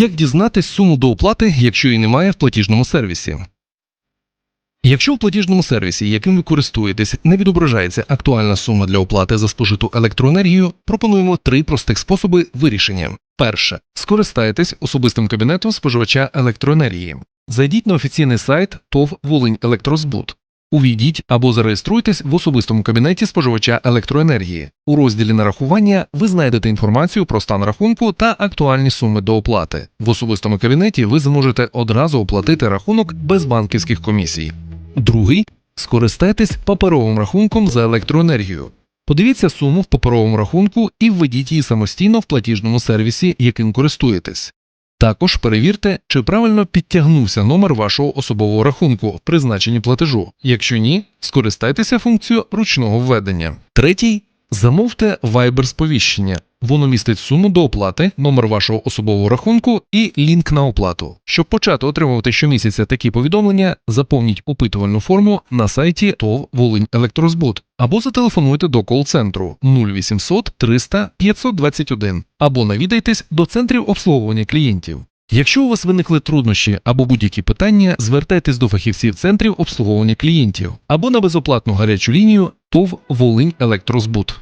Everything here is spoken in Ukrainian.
Як дізнатись суму до оплати, якщо її немає в платіжному сервісі? Якщо в платіжному сервісі, яким ви користуєтесь, не відображається актуальна сума для оплати за спожиту електроенергію, пропонуємо три простих способи вирішення. Перше. Скористайтесь особистим кабінетом споживача електроенергії. Зайдіть на офіційний сайт ТОВ Волинь Електрозбут. Увійдіть або зареєструйтесь в особистому кабінеті споживача електроенергії. У розділі нарахування ви знайдете інформацію про стан рахунку та актуальні суми до оплати. В особистому кабінеті ви зможете одразу оплатити рахунок без банківських комісій. Другий скористайтесь паперовим рахунком за електроенергію. Подивіться суму в паперовому рахунку і введіть її самостійно в платіжному сервісі, яким користуєтесь. Також перевірте, чи правильно підтягнувся номер вашого особового рахунку в призначенні платежу. Якщо ні, скористайтеся функцією ручного введення. Третій замовте Viber сповіщення. Воно містить суму до оплати, номер вашого особового рахунку і лінк на оплату. Щоб почати отримувати щомісяця такі повідомлення, заповніть опитувальну форму на сайті ТОВ Волинь Електрозбут або зателефонуйте до кол-центру 0800 300 521 або навідайтесь до центрів обслуговування клієнтів. Якщо у вас виникли труднощі або будь-які питання, звертайтесь до фахівців центрів обслуговування клієнтів або на безоплатну гарячу лінію ТОВ Волинь Електрозбут.